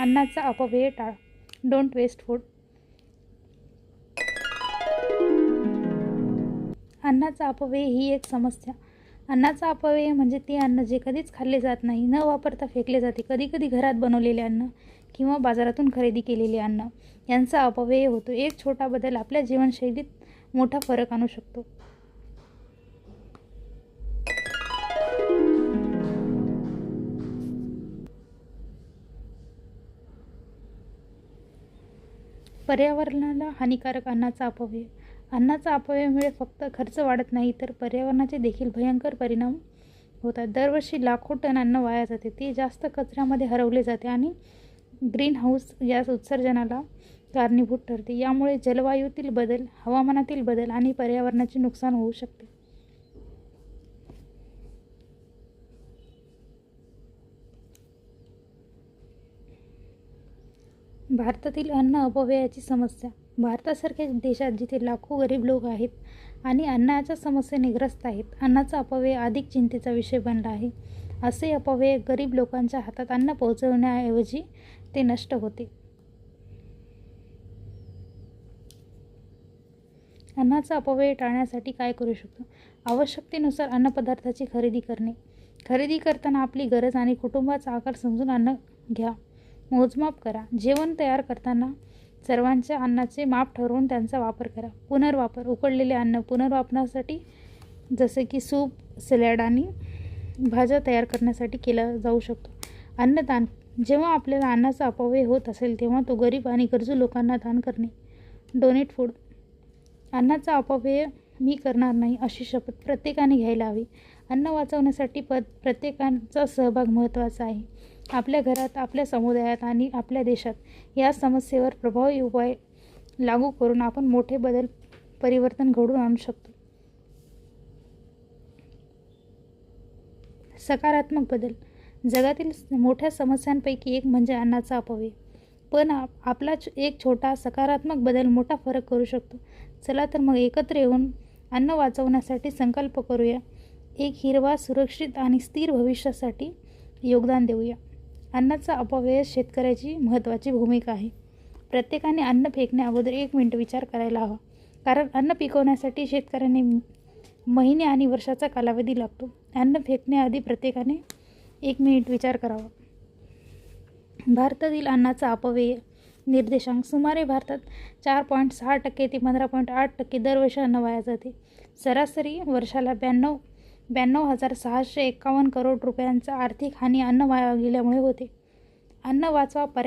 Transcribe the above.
अन्नाचा अपव्यय टाळ. डोंट वेस्ट फूड अन्नाचा अपव्यय ही एक समस्या. अन्नाचा अपव्यय म्हणजे ते अन्न जे कधीच खाल्ले जात नाही न वापरता फेकले जाते कधीकधी घरात बनवलेले अन्न किंवा बाजारातून खरेदी केलेले अन्न. यांचा अपव्यय होतो. एक छोटा बदल आपल्या जीवनशैलीत मोठा फरक आणू शकतो. पर्यावरणाला हानिकारक अन्नाचा अपव्यय. अन्नाचा अपव्ययामुळे फक्त खर्च वाढत नाही तर पर्यावरणाचे देखील भयंकर परिणाम होतात. दरवर्षी लाखो टन अन्न वाया जाते. ते जास्त कचऱ्यामध्ये हरवले जाते आणि ग्रीन हाऊस या उत्सर्जनाला कारणीभूत ठरते. यामुळे जलवायूतील बदल हवामानातील बदल आणि पर्यावरणाचे नुकसान होऊ शकते. भारतातील अन्न अपव्ययाची समस्या. भारतासारख्या देशात जिथे लाखो गरीब लोक आहेत आणि अन्नाच्या समस्येने ग्रस्त आहेत अन्नाचा अपव्यय अधिक चिंतेचा विषय बनला आहे. असे अपव्यय गरीब लोकांच्या हातात अन्न पोहोचवण्याऐवजी ते नष्ट होते. अन्नाचा अपव्यय टाळण्यासाठी काय करू शकतो? आवश्यकतेनुसार अन्नपदार्थाची खरेदी करणे. खरेदी करताना आपली गरज आणि कुटुंबाचा आकार समजून अन्न घ्या. मोजमाप करा. जेवण तयार करताना सर्वांच्या अन्नाचे माप ठरवून त्यांचा वापर करा. पुनर्वापर उकडलेले अन्न पुनर्वापरासाठी जसे की सूप सॅलड आणि भाज्या तयार करण्यासाठी केला जाऊ शकतो. अन्नदान जेव्हा आपल्याला अन्नाचा अपव्यय होत असेल तेव्हा तो गरीब आणि गरजू लोकांना दान करणे. डोनेट फूड अन्नाचा अपव्यय मी करणार नाही अशी शपथ प्रत्येकाने घ्यायला हवी. अन्न वाचवण्यासाठी प प्रत्येकाचा सहभाग महत्त्वाचा आहे. आपल्या घरात आपल्या समुदायात आणि आपल्या देशात या समस्येवर प्रभावी उपाय लागू करून आपण मोठे बदल परिवर्तन घडवून आणू शकतो. सकारात्मक बदल. जगातील मोठ्या समस्यांपैकी एक म्हणजे अन्नाचा अपव्यय. पण आप आपला एक छोटा सकारात्मक बदल मोठा फरक करू शकतो. चला तर मग एकत्र येऊन अन्न वाचवण्यासाठी संकल्प करूया. एक हिरवा सुरक्षित आणि स्थिर भविष्यासाठी योगदान देऊया. अन्नाचा अपव्यय शेतकऱ्याची महत्त्वाची भूमिका आहे. प्रत्येकाने अन्न फेकण्या अगोदर एक मिनिट विचार करायला हवा. कारण अन्न पिकवण्यासाठी शेतकऱ्याने महिने आणि वर्षाचा कालावधी लागतो. अन्न फेकण्याआधी प्रत्येकाने एक मिनिट विचार करावा. भारतातील अन्नाचा अपव्यय निर्देशांक सुमारे भारतात चार पॉईंट सहा टक्के ते पंधरा पॉईंट आठ टक्के दरवर्षी अन्न वाया जाते. सरासरी वर्षाला ब्याण्णव ब्याण्णव हजार सहाशे एकावन्न करोड रुपयांचा आर्थिक हानी अन्न वाया गेल्यामुळे होते. अन्न वाचवा पर्या